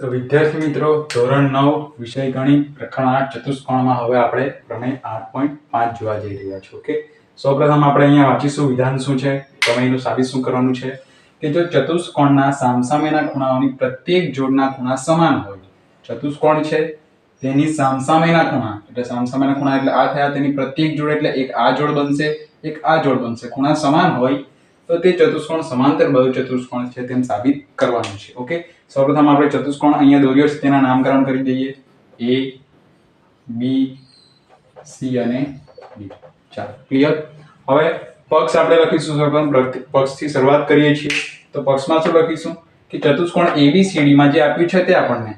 તો વિદ્યાર્થી મિત્રો, ધોરણ નવ, વિષય ગણિત પ્રકરણ આઠ ચતુષ્કોણમાં હવે આપણે પ્રમેય આઠ પોઈન્ટ પાંચ જોવા જઈ રહ્યા છો ઓકે સૌપ્રથમ આપણે અહીંયા વાંચીશું, વિધાન શું છે પ્રમેયનું સાબિત શું કરવાનું છે? કે જો ચતુષ્કોણના સામસામેના ખૂણાઓની પ્રત્યેક જોડના ખૂણા સમાન હોય, ચતુષ્કોણ છે તેની સામસામેના ખૂણા, એટલે સામસામેના ખૂણા એટલે આ થયા, તેની પ્રત્યેક જોડ એટલે એક આ જોડ બનશે, એક આ જોડ બનશે, ખૂણા સમાન હોય તો તે ચતુષ્કોણ સમાંતર બાજુ ચતુષ્કોણ છે તેમ સાબિત કરવાનું છે. ઓકે? સૌપ્રથમ આપણે ચતુષ્કોણ અહીંયા દોર્યો છે, તેના નામકરણ કરી દઈએ. એ બી સી અને ડી ચાલો ક્લિયર હવે પક્ષ આપણે લખીશું સૌપ્રથમ પક્ષથી શરૂઆત કરીએ છીએ. તો પક્ષમાં શું લખીશું? કે ચતુષ્કોણ ABCD માં જે આપ્યું છે તે આપણને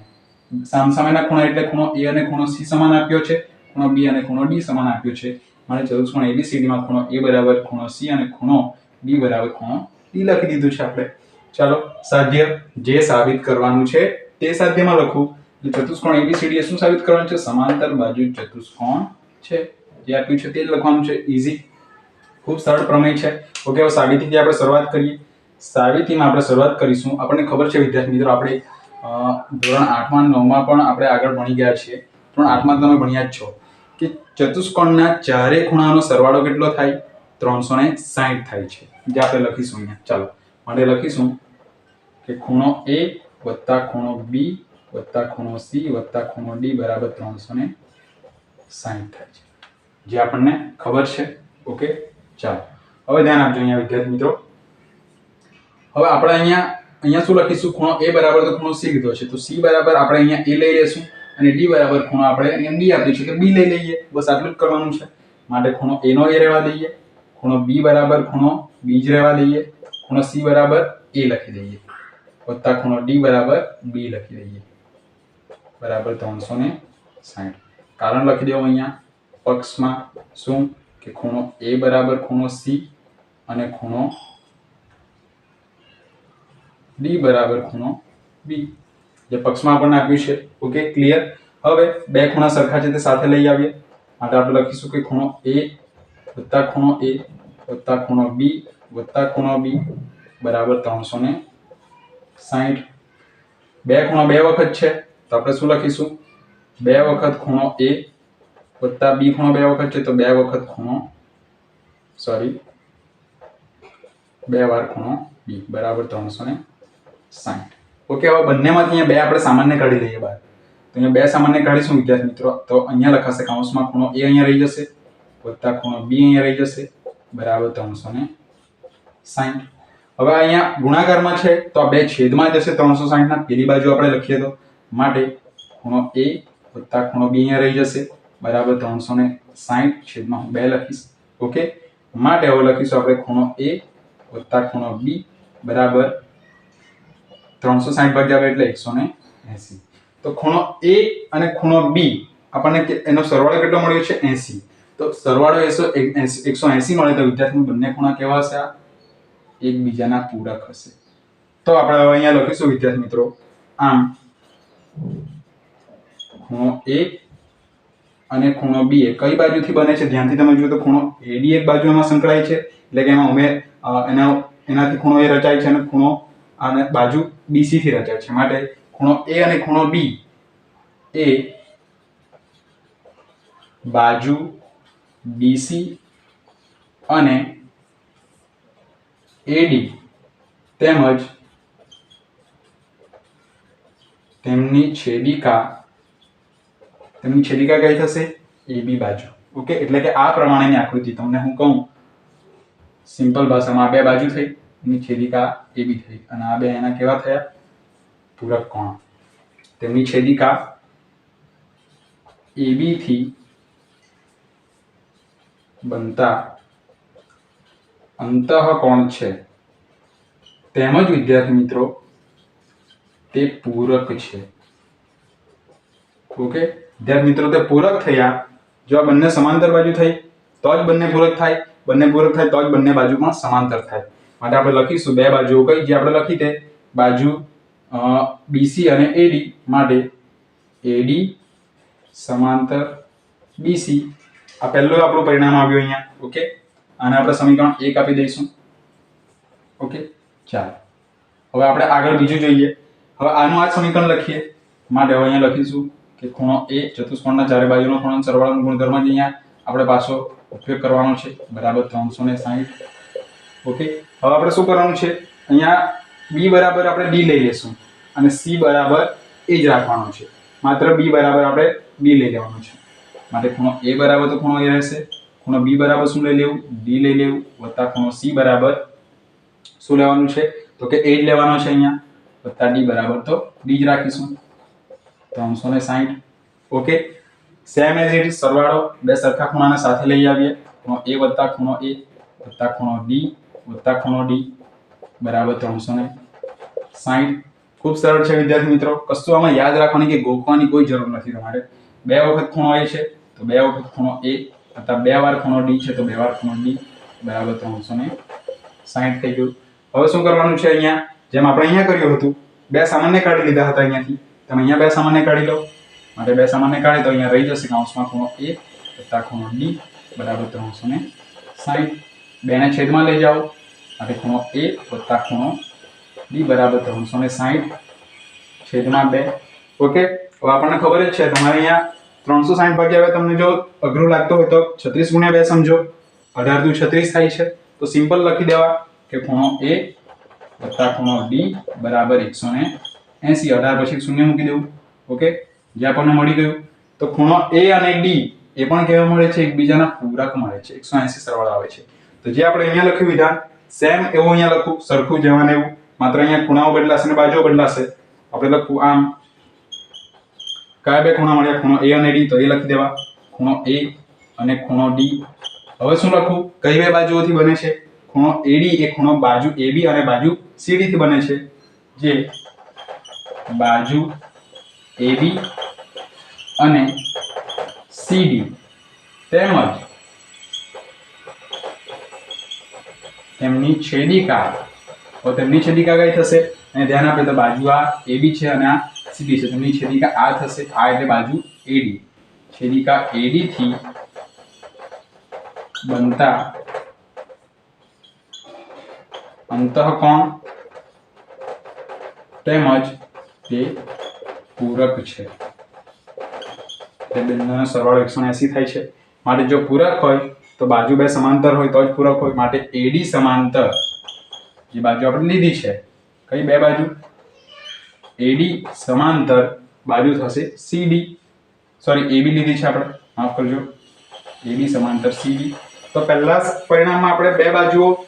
સામસામેના ખૂણા એટલે ખૂણો એ અને ખૂણો સી સમાન આપ્યો છે, ખૂણો બી અને ખૂણો ડી સમાન આપ્યો છે. મારે ચતુષ્કોણ ABCD માં ખૂણો એ બરાબર, ખૂણો સી અને ખૂણો D બરાબર કોણ ડી લખી દીધું છે આપણે. ચાલો, સાધ્ય જે સાબિત કરવાનું છે તે સાધ્યમાં લખું. ચતુષ્કોણ એબીસીડી શું સાબિત કરવાનું છે? સમાંતર બાજુ ચતુષ્કોણ છે. જે આપ્યું છે તે જ લખવાનું છે. ઈઝી ખૂબ સરળ પ્રમેય છે. ઓકે, હવે સાબિતીથી આપણે શરૂઆત કરીએ. સાબિતીમાં આપણે શરૂઆત કરીશું. આપણને ખબર છે, વિદ્યાર્થી મિત્રો, આપણે ધોરણ આઠમાં નવમાં પણ આપણે આગળ ભણી ગયા છીએ. ધોરણ આઠમાં તમે ભણ્યા જ છો. કે ચતુષ્કોણના ચારે ખૂણાનો સરવાળો કેટલો થાય? ત્રણસો ને સાહીઠ થાય છે. જે આપણે લખીશું અહીંયા. ચાલો. માટે લખીશું કે ખૂણો એ વત્તા ખૂણો બી વત્તા ખૂણો સી વત્તા ખૂણો ડી બરાબર ત્રણસો ને સાહીઠ થાય છે. જે આપણને ખબર છે. ઓકે? ચાલો. હવે ધ્યાન આપજો અહીંયા વિદ્યાર્થી મિત્રો. હવે આપણે અહીંયા અહીંયા શું લખીશું? ખૂણો એ બરાબર તો ખૂણો સી લીધો છે. તો સી બરાબર આપણે અહીંયા એ લઈ લેશું અને ડી બરાબર ખૂણો આપણે અહીંયા બી આપ્યું છે કે બી લઈ લઈએ. બસ આટલું જ કરવાનું છે. માટે ખૂણો એનો એ રહેવા દઈએ. ખૂણો બી બરાબર ખૂણો બી જ રહેવા દઈએ. ખૂણો સી બરાબર એ લખી દઈએ. વત્તા ખૂણો ડી બરાબર બી લખી દઈએ. બરાબર ત્રણસો ને સાઠ કારણ લખી દેવું અહીંયા. પક્ષમાં શું? કે ખૂણો એ બરાબર ખૂણો સી અને ખૂણો ડી બરાબર ખૂણો બી જે પક્ષમાં આપણને આપ્યું છે. ઓકે ક્લિયર હવે બે ખૂણા સરખા છે તે સાથે લઈ આવીએ. માટે આપણે લખીશું કે ખૂણો એ વત્તા ખૂણો એ, વત્તા ખૂણો બી, વત્તા ખૂણો બી, બરાબર ત્રણસો ને સાહીઠ બે ખૂણો બે વખત છે, તો આપણે શું લખીશું? બે વખત ખૂણો એ, વત્તા બી ખૂણો બે વખત છે, તો બે વખત ખૂણો સોરી બે વાર ખૂણો બી, બરાબર ત્રણસો ને સાઠ ઓકે હવે બંનેમાંથી અહીંયા બે આપણે સામાન્ય કાઢી લઈએ બહાર. તો અહીંયા બે સામાન્ય કાઢીશું વિદ્યાર્થી મિત્રો, તો અહીંયા લખાશે કાઉન્સમાં ખૂણો એ અહીંયા રહી જશે. વત્તા ખૂણો બી અહીંયા રહી જશે. બરાબર ત્રણસો ને સાહીઠ હવે અહીંયા ગુણાકારમાં છે તો આ બે છેદમાં જશે ત્રણસો સાઠના પેલી બાજુ આપણે લખીએ તો માટે ખૂણો એ વત્તા ખૂણો બી અહીંયા રહી જશે. બરાબર ત્રણસો ને સાઠ છેદમાં હું બે લખીશ. ઓકે? માટે હવે લખીશું આપણે ખૂણો એ વત્તા ખૂણો બી. બરાબર ત્રણસો સાઠ ભાગ્યા એટલે એકસો ને એસી. તો ખૂણો એ અને ખૂણો બી આપણને એનો સરવાળો કેટલો મળ્યો છે? એસી. તો સરવાળો એસો એકસો એસી મળે તો વિદ્યાર્થી બંને ખૂણા કેવા હશે એકબીજાના પૂરક હશે. તો આપણે હવે અહીંયા લખીશું, વિદ્યાર્થી મિત્રો. આમ, ખૂણો એ અને ખૂણો બી. એ કઈ બાજુથી બને છે? ધ્યાનથી તમે જુઓ તો ખૂણો એડી એક બાજુ એમાં સંકળાય છે. એટલે કે એમાં ઉમેર એના, એનાથી ખૂણો એ રચાય છે અને ખૂણો અને બાજુ બીસીથી રચાય છે. માટે ખૂણો એ અને ખૂણો બી એ બાજુ BC અને AD તેમજ તેમની છેદિકા તેમની છેદિકા કઈ થશે? AB બાજુ. ઓકે એટલે કે આ પ્રમાણેની આકૃતિ તમને હું કહું. સિમ્પલ ભાષામાં બે બાજુ થઈ, એની છેદિકા AB થઈ. અને આ બે એના કેવા થયા? પૂરક કોણ. તેમની છેદિકા AB થી બનતા. અંતઃકોણ છે? તેમજ વિદ્યાર્થી મિત્રો, તે પૂરક છે. ઓકે? વિદ્યાર્થી મિત્રો, તે પૂરક થયા. જો આ બંને સમાંતર બાજુ થઈ, તો જ બંને પૂરક થાય. બંને પૂરક થાય, તો જ બંને બાજુ પણ સમાંતર થાય. માટે આપણે લખીશું બે બાજુઓ કઈ, જે આપણે લખી તે બાજુ બીસી અને એડી માટે એડી સમાંતર BC આ પહેલું આપણું પરિણામ આવ્યું અહીંયા. ઓકે આને આપણે સમીકરણ એક આપી દઈશું. ઓકે ચાલો. હવે આપણે આગળ બીજું જોઈએ. હવે આનું આ સમીકરણ લખીએ. માટે હવે અહીંયા લખીશું કે ખૂણો એ ચતુષ્કોણના ચારે બાજુનો ખૂણો સરવાળાનો ગુણધર્મ જ અહીંયા આપણે પાછો ઉપયોગ કરવાનો છે. બરાબર ત્રણસો ને સાહીઠ. ઓકે હવે આપણે શું કરવાનું છે? અહીંયા બી બરાબર આપણે ડી લઈ લેશું. અને સી બરાબર એ જ રાખવાનો છે. માત્ર બી બરાબર આપણે બી લઈ લેવાનું છે. માટે ખૂણો એ બરાબર તો ખૂણો એ રહેશે. ખૂણો બી બરાબર શું લઈ લેવું? ડી લઈ લેવું. વત્તા ખૂણો સી બરાબર શું લેવાનું છે? તો કે એ જ લેવાનો છે અહીંયા. વત્તા ડી બરાબર તો ડી જ રાખીશું. ત્રણસો ને સાહીઠ ઓકે? સેમ એઝ ઇટ સરવાળો બે સરખા ખૂણાને સાથે લઈ આવીએ. ખૂણો એ વત્તા ખૂણો એ વત્તા ખૂણો ડી વત્તા ખૂણો ડી બરાબર ત્રણસો ને સાહીઠ ખૂબ સરળ છે વિદ્યાર્થી મિત્રો. કશું આમાં યાદ રાખવાની કે ગોખવાની કોઈ જરૂર નથી તમારે. બે વખત ખૂણો એ છે. તો બે વખત ખૂણો એ અથવા બે વાર ખૂણો ડી છે તો બે વાર ખૂણો ડી બરાબર ત્રણસો ને સાહીઠ થઈ ગયું. હવે શું કરવાનું છે અહીંયા? જેમ આપણે અહીંયા કર્યું હતું, બે સામાન્ય કાઢી લીધા હતા અહીંયાથી. તમે અહીંયા બે સામાન્ય કાઢી લો. માટે બે સામાન્ય કાઢી તો અહીંયા રહી જશે કાઉન્સમાં ખૂણો એ વત્તા ખૂણો ડી બરાબર ત્રણસો ને સાહીઠ. બેને છેદમાં લઈ જાઓ. માટે ખૂણો એ વત્તા ખૂણો ડી બરાબર ત્રણસો ને સાહીઠ. છેદમાં બે. ઓકે? હવે આપણને ખબર જ છે, તમારે અહીંયા ત્રણસો સાઠ ભાગ્યા હવે તમને જો અઘરું લાગતો હોય તો છત્રીસ ગુણ્યા બે સમજો. અઢાર દુ છત્રીસ થાય છે. તો સિમ્પલ લખી દેવા કે ખૂણો એ વત્તા ખૂણો ડી બરાબર એકસો ને એસી. અઢાર પછી શૂન્ય મૂકી દેવું. ઓકે? જે આપણને મળી ગયું. તો ખૂણો એ અને ડી એ પણ કેવા મળે છે? એકબીજાના પૂરક મળે છે. એકસો એસી સરવાળા આવે છે. તો જે આપણે અહીંયા લખ્યું વિધાન સેમ એવું અહીંયા લખું, સરખું જેવા ને એવું. માત્ર અહીંયા ખૂણાઓ બદલાશે અને બાજુઓ બદલાશે. આપણે લખવું આમ કયા બે ખૂણા મળ્યા? ખૂણો એ અને ડી તો એ લખી દેવા. ખૂણો એ અને ખૂણો ડી હવે શું લખું કઈ બે બાજુઓથી બને છે? ખૂણો એડી એ ખૂણો બાજુ એબી અને બાજુ સીડી થી બને છે. જે બાજુ એબી અને સીડી તેમજ તેમની છેદિકા. તો તેમની છેદિકા કઈ થશે? અને ધ્યાન આપે તો બાજુ આ એબી છે અને આ સીડી છે. તેમની છેદિકા આ થશે, આ એટલે બાજુ એડી છેદિકા એડી થી બનતા અંતઃકોણ તેમજ તે પૂરક છે. તે બંનેનો સરવાળો એકસો એસી થાય છે. માટે જો પૂરક હોય, તો બાજુ બે સમાંતર હોય, તો જ પૂરક હોય. માટે એડી સમાંતર, જે બાજુ આપણે લીધી છે. કઈ બે બાજુ? એડી સમાંતર બાજુ થશે સીડી. સોરી એબી લીધી છે આપણે. માફ કરજો. એબી સમાંતર સીડી. તો પહેલા પરિણામમાં આપણે બે બાજુઓ,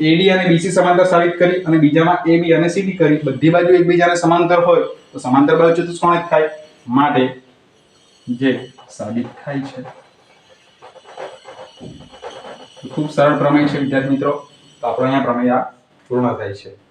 એડી અને બીસી સમાંતર સાબિત કરી અને બીજામાં એબી અને સીડી કરી. બધી બાજુ એકબીજાને સમાંતર હોય, તો સમાંતર બાજુ ચતુષ્કોણ જ થાય? માટે જે સાબિત થાય છે. ખૂબ સરળ પ્રમેય છે, વિદ્યાર્થી મિત્રો. તો આપણો અહીંયા પ્રમેય આ પૂર્ણ થાય છે.